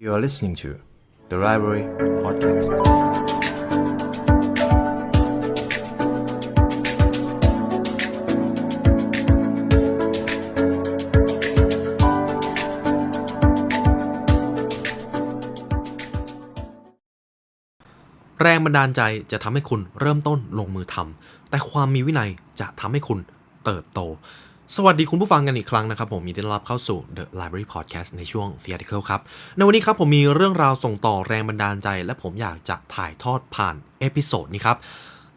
You are listening to the Library Podcast. แรงบันดาลใจจะทำให้คุณเริ่มต้นลงมือทำ แต่ความมีวินัยจะทำให้คุณเติบโต สวัสดีคุณผู้ฟังกันอีกครั้งนะครับผมยินดีต้อนรับเข้าสู่ The Library Podcast ในช่วง Theatical ครับ ในวันนี้ครับผมมีเรื่องราวส่งต่อแรงบันดาลใจ และผมอยากจะถ่ายทอดผ่านเอพิโซดนี้ครับ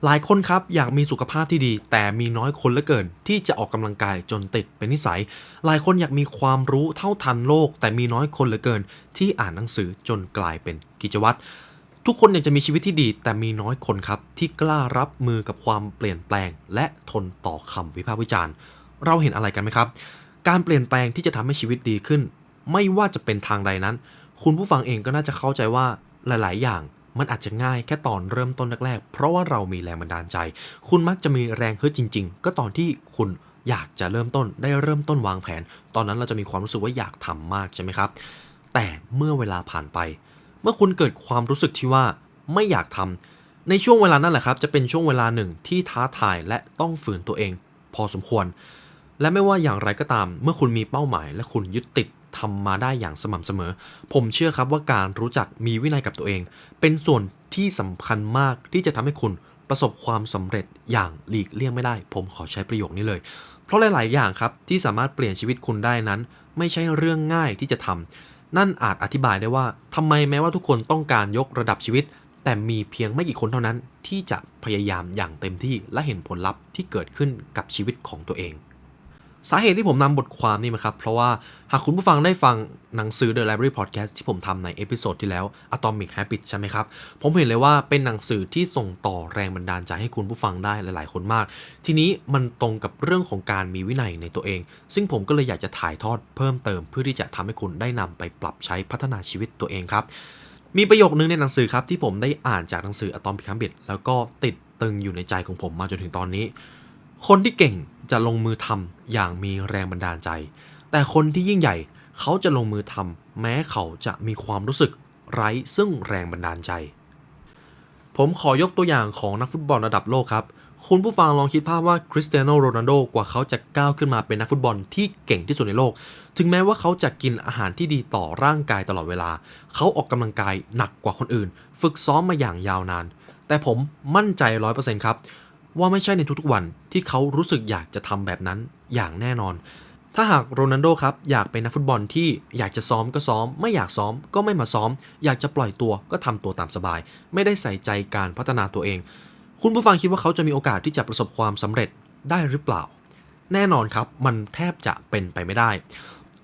หลายคนครับอยากมีสุขภาพที่ดี แต่มีน้อยคนเหลือเกิน ที่จะออกกำลังกายจนติดเป็นนิสัย หลายคนอยากมีความรู้เท่าทันโลก แต่มีน้อยคนเหลือเกิน ที่อ่านหนังสือจนกลายเป็นกิจวัตรทุกคนอยากจะมีชีวิตที่ดี แต่มีน้อยคนครับที่กล้ารับมือกับความเปลี่ยนแปลง และทนต่อคำวิพากษ์วิจารณ์ เราเห็นอะไรกันไหมครับ การเปลี่ยนแปลงที่จะทำให้ชีวิตดีขึ้น ไม่ว่าจะเป็นทางใดนั้น คุณผู้ฟังเองก็น่าจะเข้าใจว่าหลาย ๆ อย่างมันอาจจะง่ายแค่ตอนเริ่มต้นแรกๆ เพราะว่าเรามีแรงบันดาลใจ คุณมักจะมีแรงฮึดจริง ๆ ก็ตอนที่คุณอยากจะเริ่มต้นได้เริ่มต้นวางแผน ตอนนั้นเราจะมีความรู้สึกว่าอยากทำมากใช่ไหมครับ แต่เมื่อเวลาผ่านไป เมื่อคุณเกิดความรู้สึกที่ว่าไม่อยากทำในช่วงเวลานั้นแหละครับ จะเป็นช่วงเวลาหนึ่งที่ท้าทายและต้องฝืนตัวเอง พอสมควร และไม่ว่าอย่างไรก็ตาม เมื่อคุณมีเป้าหมาย และคุณยึดติดทำมาได้อย่างสม่ำเสมอ ผมเชื่อครับว่าการรู้จักมีวินัยกับตัวเอง เป็นส่วนที่สำคัญมากที่จะทำให้คุณประสบความสำเร็จอย่างหลีกเลี่ยงไม่ได้ ผมขอใช้ประโยคนี้เลย เพราะหลาย ๆ อย่างครับที่สามารถเปลี่ยนชีวิตคุณได้นั้น ไม่ใช่เรื่องง่ายที่จะทำนั่นอาจอธิบายได้ว่าทำไมแม้ว่าทุกคนต้องการยกระดับชีวิต แต่มีเพียงไม่กี่คนเท่านั้น ที่จะพยายามอย่างเต็มที่และเห็นผลลัพธ์ที่เกิดขึ้นกับชีวิตของตัวเอง สาเหตุที่ผมนำบทความนี้มาครับ เพราะว่าหากคุณผู้ฟังได้ฟังหนังสือ The Library Podcast ที่ผมทำในเอพิโซดที่แล้ว Atomic Habits ใช่ไหมครับ ผมเห็นเลยว่าเป็นหนังสือที่ส่งต่อแรงบันดาลใจให้คุณผู้ฟังได้หลาย ๆ คนมาก ทีนี้มันตรงกับเรื่องของการมีวินัยในตัวเอง ซึ่งผมก็เลยอยากจะถ่ายทอดเพิ่มเติม เพื่อที่จะทำให้คุณได้นำไปปรับใช้พัฒนาชีวิตตัวเองครับ มีประโยคนึงในหนังสือครับที่ผมได้อ่านจากหนังสือ Atomic Habits แล้วก็ติดตึงอยู่ในใจของผมมาจนถึงตอนนี้ คนที่เก่ง จะลงมือทำอย่างมีแรงบันดาลใจ แต่คนที่ยิ่งใหญ่เขาจะลงมือทำแม้เขาจะมีความรู้สึกไร้ซึ่งแรงบันดาลใจ ผมขอยกตัวอย่างของนักฟุตบอลระดับโลกครับ คุณผู้ฟังลองคิดภาพว่าคริสเตียโนโรนัลโดกว่าเขาจะก้าวขึ้นมาเป็นนักฟุตบอลที่เก่งที่สุดในโลก ถึงแม้ว่าเขาจะกินอาหารที่ดีต่อร่างกายตลอดเวลา เขาออกกำลังกายหนักกว่าคนอื่น ฝึกซ้อมมาอย่างยาวนาน แต่ผมมั่นใจ 100%ครับ ว่าไม่ใช่ในทุกๆวันที่เขารู้สึกอยากจะทำแบบนั้นอย่างแน่นอน ถ้าหากโรนัลโดครับอยากเป็นนักฟุตบอลที่อยากจะซ้อมก็ซ้อม ไม่อยากซ้อมก็ไม่มาซ้อม อยากจะปล่อยตัวก็ทำตัวตามสบาย ไม่ได้ใส่ใจการพัฒนาตัวเอง คุณผู้ฟังคิดว่าเขาจะมีโอกาสที่จะประสบความสำเร็จได้หรือเปล่า แน่นอนครับมันแทบจะเป็นไปไม่ได้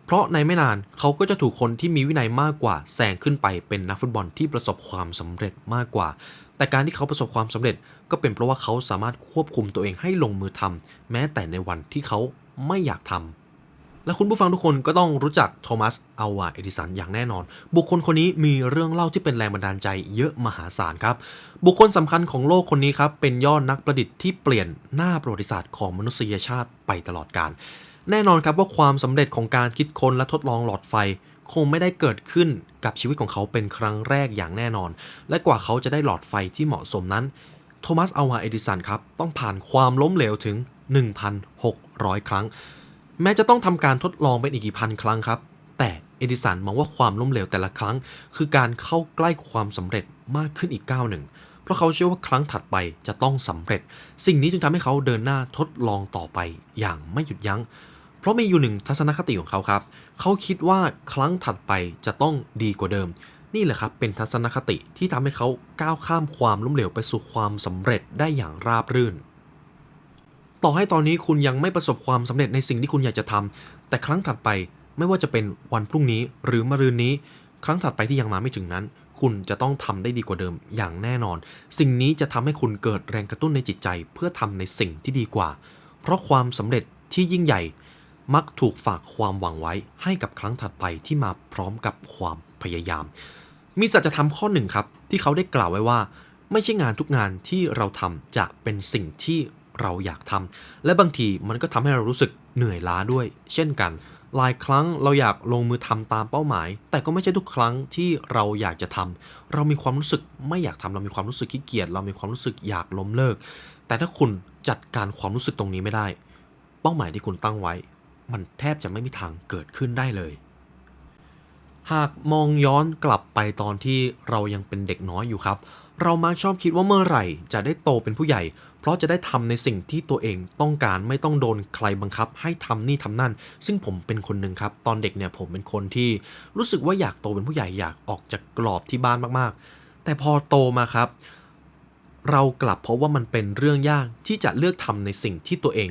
เพราะในไม่นานเขาก็จะถูกคนที่มีวินัยมากกว่าแซงขึ้นไปเป็นนักฟุตบอลที่ประสบความสำเร็จมากกว่า แต่การที่เขาประสบความสำเร็จก็เป็นเพราะว่าเขาสามารถควบคุมตัวเองให้ลงมือทำแม้แต่ในวันที่เขาไม่อยากทำและคุณผู้ฟังทุกคนก็ต้องรู้จักโทมัสอัลวาเอดิสันอย่างแน่นอน บุคคลคนนี้มีเรื่องเล่าที่เป็นแรงบันดาลใจเยอะมหาศาลครับ บุคคลสำคัญของโลกคนนี้ครับเป็นยอดนักประดิษฐ์ที่เปลี่ยนหน้าประวัติศาสตร์ของมนุษยชาติไปตลอดกาลแน่นอนครับว่าความสำเร็จของการคิดค้นและทดลองหลอดไฟ คงไม่ได้เกิดขึ้นกับชีวิตของเขาเป็นครั้งแรกอย่างแน่นอน และกว่าเขาจะได้หลอดไฟที่เหมาะสมนั้น โทมัสอัลวาเอดิสันครับ ต้องผ่านความล้มเหลวถึง 1,600 ครั้ง แม้จะต้องทำการทดลองเป็นอีกกี่พันครั้งครับ แต่เอดิสันมองว่าความล้มเหลวแต่ละครั้ง คือการเข้าใกล้ความสำเร็จมากขึ้นอีกก้าวหนึ่ง เพราะเขาเชื่อว่าครั้งถัดไปจะต้องสำเร็จ สิ่งนี้จึงทำให้เขาเดินหน้าทดลองต่อไปอย่างไม่หยุดยัง้ง เพราะมีอยู่หนึ่งทัศนคติของเขาครับ เขาคิดว่าครั้งถัดไปจะต้องดีกว่าเดิม นี่แหละครับเป็นทัศนคติที่ทำให้เขาก้าวข้ามความล้มเหลวไปสู่ความสำเร็จได้อย่างราบรื่น ต่อให้ตอนนี้คุณยังไม่ประสบความสำเร็จในสิ่งที่คุณอยากจะทำแต่ครั้งถัดไปไม่ว่าจะเป็นวันพรุ่งนี้หรือมะรืนนี้ ครั้งถัดไปที่ยังมาไม่ถึงนั้น คุณจะต้องทำได้ดีกว่าเดิมอย่างแน่นอน สิ่งนี้จะทำให้คุณเกิดแรงกระตุ้นในจิตใจ เพื่อทำในสิ่งที่ดีกว่า เพราะความสำเร็จที่ยิ่งใหญ่ มักถูกฝากความหวังไว้ให้กับครั้งถัดไปที่มาพร้อมกับความพยายาม มีสัจธรรมข้อหนึ่งครับ ที่เขาได้กล่าวไว้ว่า ไม่ใช่งานทุกงานที่เราทำจะเป็นสิ่งที่เราอยากทำและบางทีมันก็ทำให้เรารู้สึกเหนื่อยล้าด้วย เช่นกัน หลายครั้งเราอยากลงมือทำตามเป้าหมาย แต่ก็ไม่ใช่ทุกครั้งที่เราอยากจะทำเรามีความรู้สึกไม่อยากทำเรามีความรู้สึกขี้เกียจเรามีความรู้สึกอยากล้มเลิก แต่ถ้าคุณจัดการความรู้สึกตรงนี้ไม่ได้ เป้าหมายที่คุณตั้งไว้ มันแทบจะไม่มีทางเกิดขึ้นได้เลย หากมองย้อนกลับไปตอนที่เรายังเป็นเด็กน้อยอยู่ครับ เรามักชอบคิดว่าเมื่อไหร่จะได้โตเป็นผู้ใหญ่ เพราะจะได้ทำในสิ่งที่ตัวเองต้องการไม่ต้องโดนใครบังคับ ให้ทำนี่ทำนั่น ซึ่งผมเป็นคนหนึ่งครับ ตอนเด็กเนี่ยผมเป็นคนที่รู้สึกว่าอยากโตเป็นผู้ใหญ่อยากออกจากกรอบที่บ้านมากๆ แต่พอโตมาครับเรากลับพบว่ามันเป็นเรื่องยากที่จะเลือกทำในสิ่งที่ตัวเอง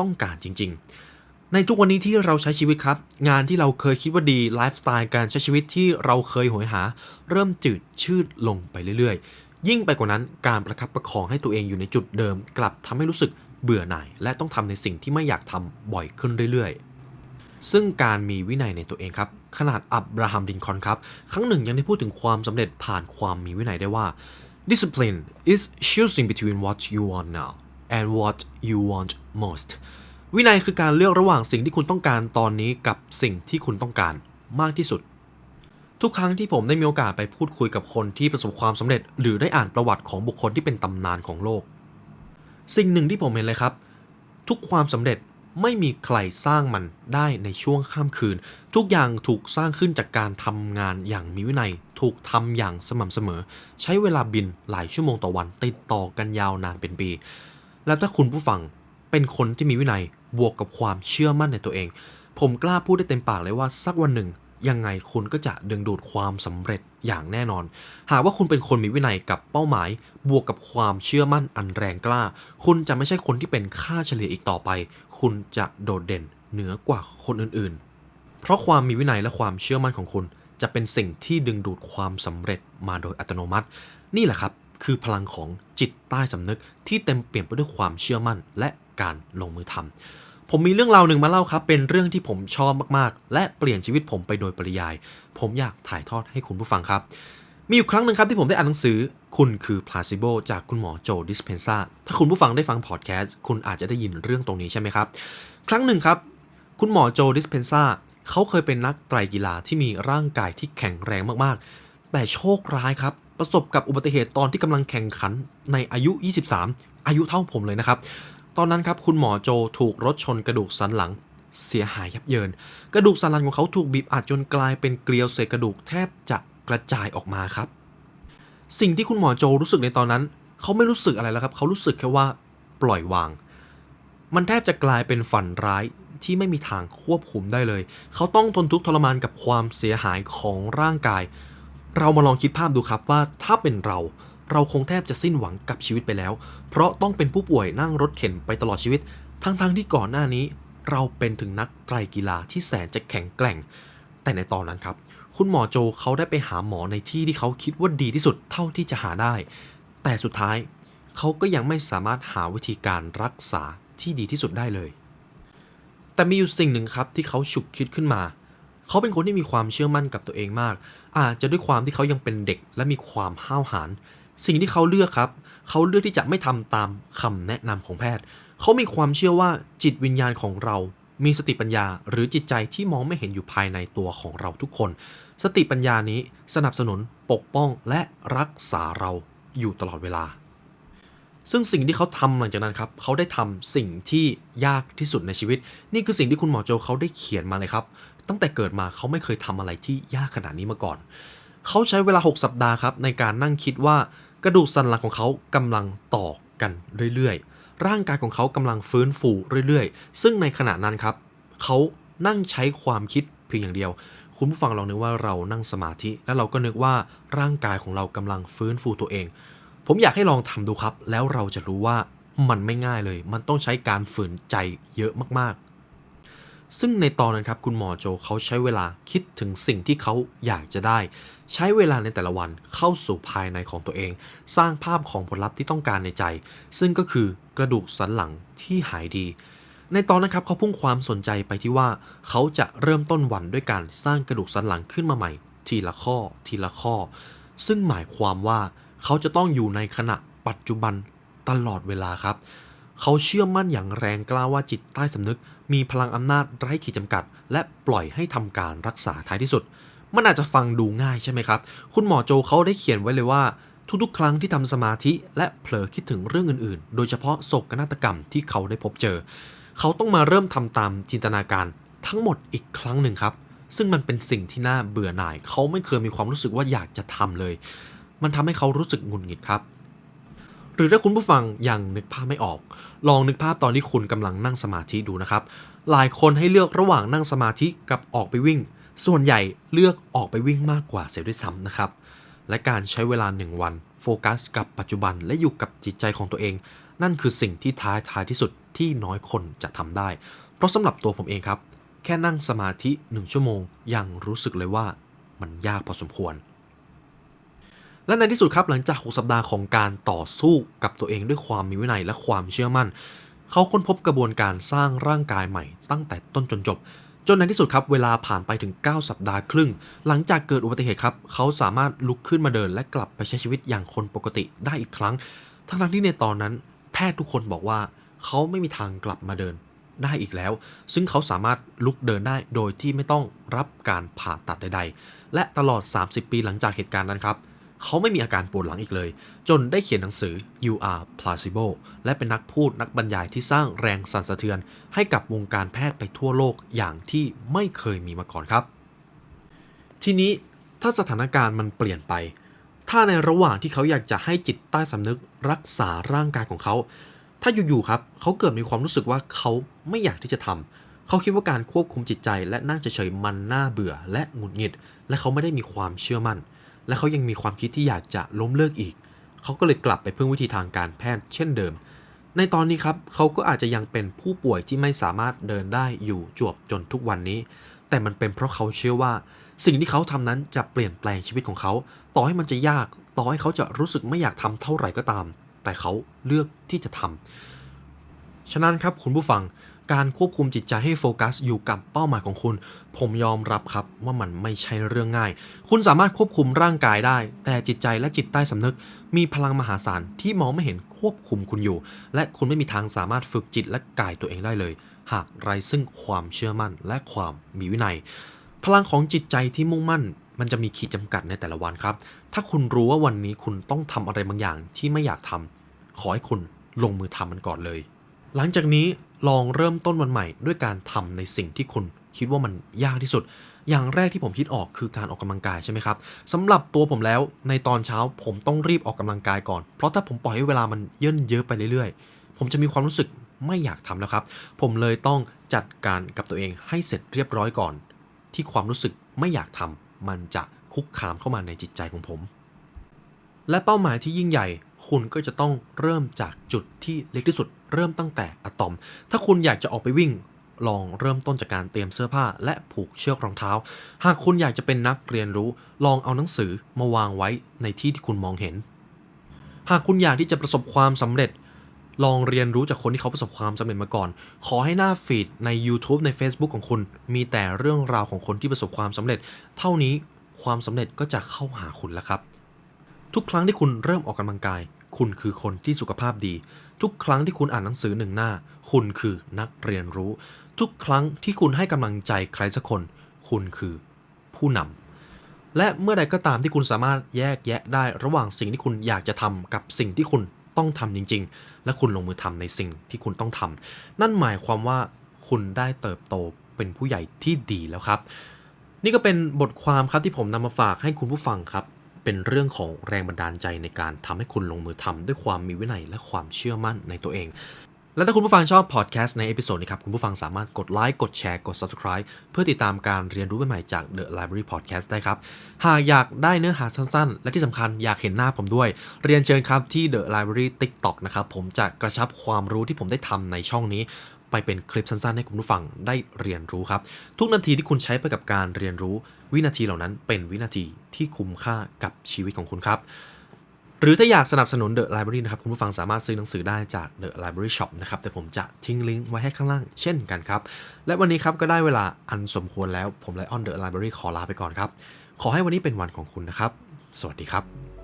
ต้องการจริง ๆ ในทุกวันนี้ที่เราใช้ชีวิตครับ งานที่เราเคยคิดว่าดีไลฟ์สไตล์การใช้ชีวิตที่เราเคยโหยหา เริ่มจืดชืดลงไปเรื่อยๆ ยิ่งไปกว่านั้นการประคับประคองให้ตัวเองอยู่ในจุดเดิม กลับทำให้รู้สึกเบื่อหน่าย และต้องทำในสิ่งที่ไม่อยากทำบ่อยขึ้นเรื่อยๆ ซึ่งการมีวินัยในตัวเองครับ ขนาดอับราฮัมดินคอนครับ ครั้งหนึ่งยังได้พูดถึงความสำเร็จผ่านความมีวินัยได้ว่า discipline is choosing between what you want now and what you want most วินัยคือการเลือกระหว่างสิ่งที่คุณต้องการตอนนี้กับสิ่งที่คุณต้องการมากที่สุด ทุกครั้งที่ผมได้มีโอกาสไปพูดคุยกับคนที่ประสบความสำเร็จ หรือได้อ่านประวัติของบุคคลที่เป็นตำนานของโลก สิ่งหนึ่งที่ผมเห็นเลยครับ ทุกความสำเร็จไม่มีใครสร้างมันได้ในช่วงข้ามคืน ทุกอย่างถูกสร้างขึ้นจากการทำงานอย่างมีวินัย ถูกทำอย่างสม่ำเสมอ ใช้เวลาบินหลายชั่วโมงต่อวันติดต่อกันยาวนานเป็นปี แล้วถ้าคุณผู้ฟัง เป็นคนที่มีวินัยบวกกับความเชื่อมั่นในตัวเอง ผมกล้าพูดได้เต็มปากเลยว่าสักวันหนึ่งยังไงคุณก็จะดึงดูดความสำเร็จอย่างแน่นอน หากว่าคุณเป็นคนมีวินัยกับเป้าหมาย บวกกับความเชื่อมั่นอันแรงกล้า คุณจะไม่ใช่คนที่เป็นค่าเฉลี่ยอีกต่อไป คุณจะโดดเด่นเหนือกว่าคนอื่นๆ เพราะความมีวินัยและความเชื่อมั่นของคุณ จะเป็นสิ่งที่ดึงดูดความสำเร็จมาโดยอัตโนมัติ นี่แหละครับ คือพลังของจิตใต้สำนึกที่เต็มเปี่ยมไปด้วยความเชื่อมั่น และ การลงมือทำผมมีเรื่องราวหนึ่งมาเล่าครับ เป็นเรื่องที่ผมชอบมากๆ และเปลี่ยนชีวิตผมไปโดยปริยาย ผมอยากถ่ายทอดให้คุณผู้ฟังครับ มีอยู่ครั้งหนึ่งครับที่ผมได้อ่านหนังสือ คุณคือพลาซิโบจากคุณหมอโจดิสเพนซาถ้าคุณผู้ฟังได้ฟังพอดแคสต์คุณอาจจะได้ยินเรื่องตรงนี้ใช่ไหมครับ ครั้งหนึ่งครับคุณหมอโจดิสเพนซาเขาเคยเป็นนักไตรกีฬาที่มีร่างกายที่แข็งแรงมากๆ แต่โชคร้ายครับ ประสบกับอุบัติเหตุตอนที่กำลังแข่งขันในอายุ 23 อายุเท่าผมเลยนะครับ ตอนนั้นครับคุณหมอโจถูกรถชนกระดูกสันหลังเสียหายยับเยิน กระดูกสันหลังของเขาถูกบีบอัดจนกลายเป็นเกลียวเศษกระดูกแทบจะกระจายออกมาครับ สิ่งที่คุณหมอโจรู้สึกในตอนนั้น เขาไม่รู้สึกอะไรแล้วครับ เขารู้สึกแค่ว่าปล่อยวาง มันแทบจะกลายเป็นฝันร้ายที่ไม่มีทางควบคุมได้เลย เขาต้องทนทุกข์ทรมานกับความเสียหายของร่างกาย เรามาลองคิดภาพดูครับว่าถ้าเป็นเรา เราคงแทบจะสิ้นหวังกับชีวิตไปแล้ว เพราะต้องเป็นผู้ป่วยนั่งรถเข็นไปตลอดชีวิต ทั้งๆทที่ก่อนหน้านี้ เราเป็นถึงนักไตรกีฬาที่แสนจะแข็งแกร่ง แต่ในตอนนั้นครับ คุณหมอโจเขาได้ไปหาหมอในที่ที่เขาคิดว่าดีที่สุดเท่าที่จะหาได้ แต่สุดท้ายเขาก็ยังไม่สามารถหาวิธีการรักษาที่ดีที่สุดได้เลย แต่มีอยู่สิ่งหนึ่งครับที่เขาฉุกคิดขึ้นมา เขาเป็นคนที่มีความเชื่อมั่นกับตัวเองมาก อาจจะด้วยความที่เขายังเป็นเด็กและมีความห้าวหาญ สิ่งที่เขาเลือกครับ เขาเลือกที่จะไม่ทำตามคำแนะนำของแพทย์ เขามีความเชื่อว่าจิตวิญญาณของเรา มีสติปัญญา หรือจิตใจที่มองไม่เห็นอยู่ภายในตัวของเราทุกคน สติปัญญานี้สนับสนุนปกป้องและรักษาเราอยู่ตลอดเวลา ซึ่งสิ่งที่เขาทำหลังจากนั้นครับ เขาได้ทำสิ่งที่ยากที่สุดในชีวิต นี่คือสิ่งที่คุณหมอโจเขาได้เขียนมาเลยครับ ตั้งแต่เกิดมาเขาไม่เคยทำอะไรที่ยากขนาดนี้มาก่อน เขาใช้เวลา 6 สัปดาห์ครับในการนั่งคิดว่ากระดูกสันหลังของเขากำลังต่อกันเรื่อยๆ ร่างกายของเขากำลังฟื้นฟูเรื่อยๆ ซึ่งในขณะนั้นครับ เขานั่งใช้ความคิดเพียงอย่างเดียว คุณผู้ฟังลองนึกว่าเรานั่งสมาธิ แล้วเราก็นึกว่าร่างกายของเรากำลังฟื้นฟูตัวเอง ผมอยากให้ลองทำดูครับ แล้วเราจะรู้ว่ามันไม่ง่ายเลย มันต้องใช้การฝืนใจเยอะมากๆ ซึ่งในตอนนั้นครับคุณหมอโจเขาใช้เวลาคิดถึงสิ่งที่เขาอยากจะได้ ใช้เวลาในแต่ละวันเข้าสู่ภายในของตัวเอง สร้างภาพของผลลัพธ์ที่ต้องการในใจ ซึ่งก็คือกระดูกสันหลังที่หายดี ในตอนนั้นครับเขาพุ่งความสนใจไปที่ว่าเขาจะเริ่มต้นวันด้วยการสร้างกระดูกสันหลังขึ้นมาใหม่ ทีละข้อ ทีละข้อ ซึ่งหมายความว่าเขาจะต้องอยู่ในขณะปัจจุบันตลอดเวลาครับ เขาเชื่อมั่นอย่างแรงกล้าว่าจิตใต้สำนึก มีพลังอำนาจไร้ขีดจำกัด และปล่อยให้ทำการรักษาท้ายที่สุด มันอาจจะฟังดูง่ายใช่ไหมครับ คุณหมอโจเขาได้เขียนไว้เลยว่า ทุกๆ ครั้งที่ทำสมาธิและเผลอคิดถึงเรื่องอื่นๆ โดยเฉพาะโศกนาฏกรรมที่เขาได้พบเจอ เขาต้องมาเริ่มทำตามจินตนาการทั้งหมดอีกครั้งหนึ่งครับ ซึ่งมันเป็นสิ่งที่น่าเบื่อหน่าย เขาไม่เคยมีความรู้สึกว่าอยากจะทำเลย มันทำให้เขารู้สึกหงุดหงิดครับ หรือถ้าคุณผู้ฟังยังนึกภาพไม่ออก ลองนึกภาพตอนที่คุณกำลังนั่งสมาธิดูนะครับ หลายคนให้เลือกระหว่างนั่งสมาธิกับออกไปวิ่ง ส่วนใหญ่เลือกออกไปวิ่งมากกว่าเสียด้วยซ้ำนะครับ และการใช้เวลาหนึ่งวัน โฟกัส กับปัจจุบันและอยู่กับจิตใจของตัวเอง นั่นคือสิ่งที่ท้าทายที่สุดที่น้อยคนจะทำได้ เพราะสำหรับตัวผมเองครับ แค่นั่งสมาธิหนึ่งชั่วโมง ยังรู้สึกเลยว่ามันยากพอสมควร และในที่สุดครับหลังจาก6สัปดาห์ของการต่อสู้กับตัวเองด้วยความมีวินัยและความเชื่อมั่น เขาค้นพบกระบวนการสร้างร่างกายใหม่ ตั้งแต่ต้นจนจบ จนในที่สุดครับเวลาผ่านไปถึง 9 สัปดาห์ครึ่ง หลังจากเกิดอุบัติเหตุครับเขาสามารถลุกขึ้นมาเดิน และกลับไปใช้ชีวิตอย่างคนปกติได้อีกครั้ง ทั้งที่ในตอนนั้น แพทย์ทุกคนบอกว่า เขาไม่มีทางกลับมาเดินได้อีกแล้ว ซึ่งเขาสามารถลุกเดินได้โดยที่ไม่ต้องรับการผ่าตัดใด ๆ และตลอด 30 ปีหลังจากเหตุการณ์นั้นครับ เขาไม่มีอาการปวดหลังอีกเลย จนได้เขียนหนังสือ You Are Placebo และเป็นนักพูดนักบรรยายที่สร้างแรงสั่นสะเทือน ให้กับวงการแพทย์ไปทั่วโลกอย่างที่ไม่เคยมีมาก่อนครับ ทีนี้ถ้าสถานการณ์มันเปลี่ยนไป ถ้าในระหว่างที่เขาอยากจะให้จิตใต้สำนึกรักษาร่างกายของเขา ถ้าอยู่ๆครับเขาเกิดมีความรู้สึกว่าเขาไม่อยากที่จะทำเขาคิดว่าการควบคุมจิตใจและนั่งเฉยๆมันน่าเบื่อและหงุดหงิด และเขาไม่ได้มีความเชื่อมั่น และเขายังมีความคิดที่อยากจะล้มเลิกอีก เขาก็เลยกลับไปพึ่งวิธีทางการแพทย์เช่นเดิม ในตอนนี้ครับเขาก็อาจจะยังเป็นผู้ป่วยที่ไม่สามารถเดินได้อยู่จวบจนทุกวันนี้ แต่มันเป็นเพราะเขาเชื่อว่า สิ่งที่เขาทำนั้นจะเปลี่ยนแปลงชีวิตของเขา ต่อให้มันจะยาก ต่อให้เขาจะรู้สึกไม่อยากทำเท่าไหร่ก็ตาม แต่เขาเลือกที่จะทำฉะนั้นครับคุณผู้ฟัง การควบคุมจิตใจให้โฟกัสอยู่กับเป้าหมายของคุณ ผมยอมรับครับว่ามันไม่ใช่เรื่องง่าย คุณสามารถควบคุมร่างกายได้ แต่จิตใจและจิตใต้สำนึก มีพลังมหาศาลที่มองไม่เห็นควบคุมคุณอยู่ และคุณไม่มีทางสามารถฝึกจิตและกายตัวเองได้เลย หากไร้ซึ่งความเชื่อมั่นและความมีวินัย พลังของจิตใจที่มุ่งมั่นมันจะมีขีดจำกัดในแต่ละวันครับ ถ้าคุณรู้ว่าวันนี้คุณต้องทำอะไรบางอย่างที่ไม่อยากทำขอให้คุณลงมือทำมันก่อนเลย หลังจากนี้ ลองเริ่มต้นวันใหม่ด้วยการทำในสิ่งที่คุณคิดว่ามันยากที่สุด อย่างแรกที่ผมคิดออกคือการออกกำลังกายใช่ไหมครับสำหรับตัวผมแล้วในตอนเช้าผมต้องรีบออกกำลังกายก่อน เพราะถ้าผมปล่อยให้เวลามันเย่นเยอะไปเรื่อยๆ ผมจะมีความรู้สึกไม่อยากทำแล้วครับ ผมเลยต้องจัดการกับตัวเองให้เสร็จเรียบร้อยก่อน ที่ความรู้สึกไม่อยากทำมันจะคุกคามเข้ามาในจิตใจของผม และเป้าหมายที่ยิ่งใหญ่ คุณก็จะต้องเริ่มจากจุดที่เล็กที่สุด เริ่มตั้งแต่อะตอม ถ้าคุณอยากจะออกไปวิ่ง ลองเริ่มต้นจากการเตรียมเสื้อผ้า และผูกเชือกรองเท้า หากคุณอยากจะเป็นนักเรียนรู้ ลองเอาหนังสือมาวางไว้ในที่ที่คุณมองเห็น หากคุณอยากที่จะประสบความสำเร็จ ลองเรียนรู้จากคนที่เขาประสบความสำเร็จมาก่อน ขอให้หน้าฟีดใน YouTube ใน Facebook ของคุณ มีแต่เรื่องราวของคนที่ประสบความสำเร็จ เท่านี้ความสำเร็จก็จะเข้าหาคุณแล้วครับ ทุกครั้งที่คุณเริ่มออกกำลังกาย คุณคือคนที่สุขภาพดี ทุกครั้งที่คุณอ่านหนังสือหนึ่งหน้า คุณคือนักเรียนรู้ ทุกครั้งที่คุณให้กำลังใจใครสักคน คุณคือผู้นำและเมื่อใดก็ตามที่คุณสามารถแยกแยะได้ระหว่างสิ่งที่คุณอยากจะทำกับสิ่งที่คุณต้องทำจริง ๆ และคุณลงมือทำในสิ่งที่คุณต้องทำนั่นหมายความว่าคุณได้เติบโตเป็นผู้ใหญ่ที่ดีแล้วครับ นี่ก็เป็นบทความครับที่ผมนำมาฝากให้คุณผู้ฟังครับ เป็นเรื่องของแรงบันดาลใจในการทำให้คุณลงมือทำด้วยความมีวินัยและความเชื่อมั่นในตัวเอง และถ้าคุณผู้ฟังชอบพอดแคสต์ในเอพิโซดนี้ครับ คุณผู้ฟังสามารถกดไลค์กดแชร์กด subscribe เพื่อติดตามการเรียนรู้ใหม่ๆจาก The Library Podcast ได้ครับ หากอยากได้เนื้อหาสั้นๆ และที่สำคัญอยากเห็นหน้าผมด้วย เรียนเชิญครับที่ The Library TikTok นะครับผมจะกระชับความรู้ที่ผมได้ทำในช่องนี้ ไปเป็นคลิปสั้นๆ ให้คุณผู้ฟังได้เรียนรู้ครับ ทุกนาทีที่คุณใช้ไปกับการเรียนรู้ วินาทีเหล่านั้นเป็นวินาทีที่คุ้มค่ากับชีวิตของคุณครับ หรือถ้าอยากสนับสนุน The Library นะครับ คุณผู้ฟังสามารถซื้อหนังสือได้จาก The Library Shop นะครับ แต่ผมจะทิ้งลิงก์ไว้ให้ข้างล่างเช่นกันครับ และวันนี้ครับก็ได้เวลาอันสมควรแล้วผมไลออน The Library ขอลาไปก่อนครับ ขอให้วันนี้เป็นวันของคุณนะครับ สวัสดีครับ